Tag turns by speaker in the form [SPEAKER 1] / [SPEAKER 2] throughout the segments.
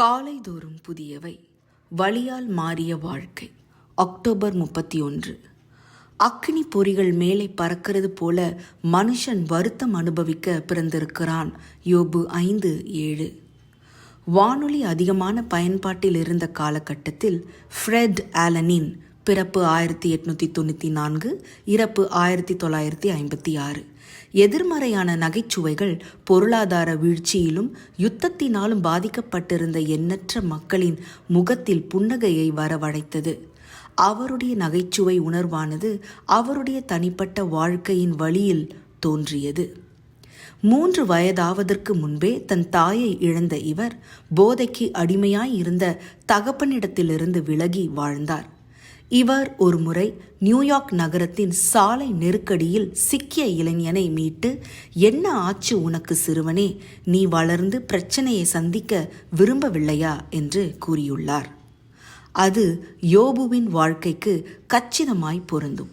[SPEAKER 1] காலைதோறும் புதியவை. வழியால் மாறிய வாழ்க்கை. அக்டோபர் முப்பத்தி ஒன்று அக்னி பொறிகள் மேலே பறக்கிறது போல மனுஷன் வருத்தம் அனுபவிக்க பிறந்திருக்கிறான். யோபு ஐந்து ஏழு. வானொலி அதிகமான பயன்பாட்டில் இருந்த காலகட்டத்தில் ஃப்ரெட் ஆலனின் பிறப்பு ஆயிரத்தி எட்நூற்றி தொண்ணூற்றி நான்கு இறப்பு ஆயிரத்தி தொள்ளாயிரத்தி ஐம்பத்தி ஆறு. எதிர்மறையான நகைச்சுவைகள் பொருளாதார வீழ்ச்சியிலும் யுத்தத்தினாலும் பாதிக்கப்பட்டிருந்த எண்ணற்ற மக்களின் முகத்தில் புன்னகையை வரவழைத்தது. அவருடைய நகைச்சுவை உணர்வானது அவருடைய தனிப்பட்ட வாழ்க்கையின் வழியில் தோன்றியது. மூன்று வயதாவதற்கு முன்பே தன் தாயை இழந்த இவர் போதைக்கு அடிமையாய் இருந்த தகப்பனிடத்திலிருந்து விலகி வாழ்ந்தார். இவர் ஒருமுறை நியூயார்க் நகரத்தின் சாலை நெருக்கடியில் சிக்கிய இளைஞனை மீட்டு என்ன ஆச்சு உனக்கு சிறுவனே? நீ வளர்ந்து பிரச்சனையை சந்திக்க விரும்பவில்லையா? என்று கூறியுள்ளார். அது யோபுவின் வாழ்க்கைக்கு கச்சிதமாய் பொருந்தும்.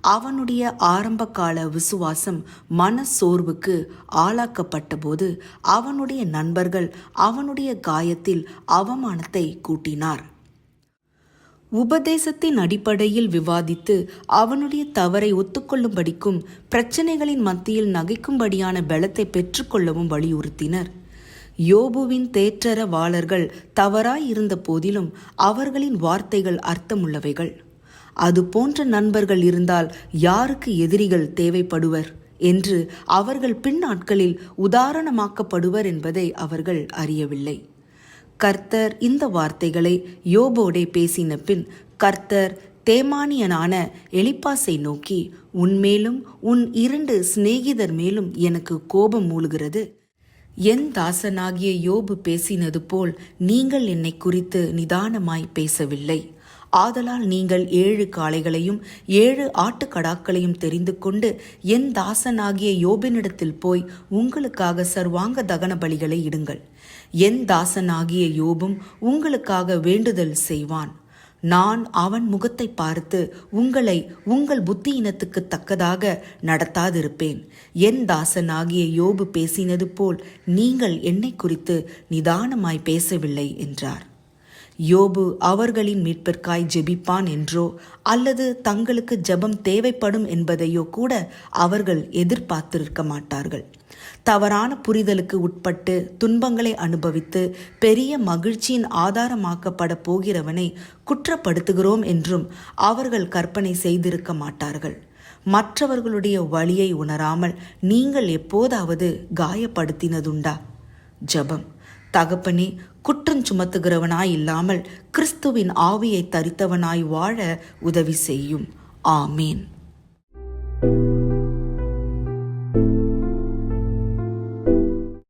[SPEAKER 1] அவனுடைய ஆரம்பகால விசுவாசம் மன சோர்வுக்கு ஆளாக்கப்பட்ட போது அவனுடைய நண்பர்கள் அவனுடைய காயத்தில் அவமானத்தை கூட்டினார். உபதேசத்தின் அடிப்படையில் விவாதித்து அவனுடைய தவறை ஒத்துக்கொள்ளும்படிக்கும் பிரச்சனைகளின் மத்தியில் நகைக்கும்படியான பலத்தை பெற்றுக்கொள்ளவும் வலியுறுத்தினர். யோபுவின் தேற்றரவாளர்கள் தவறாய் இருந்த போதிலும் அவர்களின் வார்த்தைகள் அர்த்தமுள்ளவைகள். அது போன்ற நண்பர்கள் இருந்தால் யாருக்கு எதிரிகள் தேவைப்படுவர்? என்று அவர்கள் பின்னாட்களில் உதாரணமாக்கப்படுவர் என்பதை அவர்கள் அறியவில்லை. கர்த்தர் இந்த வார்த்தைகளை யோபோடே பேசின பின் கர்த்தர் தேமானியனான எலிப்பாசை நோக்கி உன்மேலும் உன் இரண்டு சிநேகிதர் மேலும் எனக்கு கோபம் மூழுகிறது. என் தாசனாகிய யோபு பேசினது போல் நீங்கள் என்னை குறித்து நிதானமாய் பேசவில்லை. ஆதலால் நீங்கள் ஏழு காளைகளையும் ஏழு ஆட்டுக்கடாக்களையும் தெரிந்து கொண்டு என் தாசனாகிய யோபினிடத்தில் போய் உங்களுக்காக சர்வாங்க தகன பலிகளை இடுங்கள். என் தாசனாகிய யோபும் உங்களுக்காக வேண்டுதல் செய்வான். நான் அவன் முகத்தை பார்த்து உங்களை உங்கள் புத்தியினத்துக்கு தக்கதாக நடத்தாதிருப்பேன். என் தாசனாகிய யோபு பேசினது போல் நீங்கள் என்னை குறித்து நிதானமாய் பேசவில்லை என்றார். யோபு அவர்களின் மீட்பிற்காய் ஜெபிப்பான் என்றோ அல்லது தங்களுக்கு ஜெபம் தேவைப்படும் என்பதையோ கூட அவர்கள் எதிர்பார்த்திருக்க மாட்டார்கள். தவறான புரிதலுக்கு உட்பட்டு துன்பங்களை அனுபவித்து பெரிய மகிழ்ச்சியின் ஆதாரமாக்கப்பட போகிறவனை குற்றப்படுத்துகிறோம் என்றும் அவர்கள் கற்பனை செய்திருக்க மாட்டார்கள். மற்றவர்களுடைய வழியை உணராமல் நீங்கள் எப்போதாவது காயப்படுத்தினதுண்டா? ஜபம். தகப்பனே குற்றம் சுமத்துகிறவனாய் இல்லாமல் கிறிஸ்துவின் ஆவியை தரித்தவனாய் வாழ உதவி செய்யும். ஆமீன்.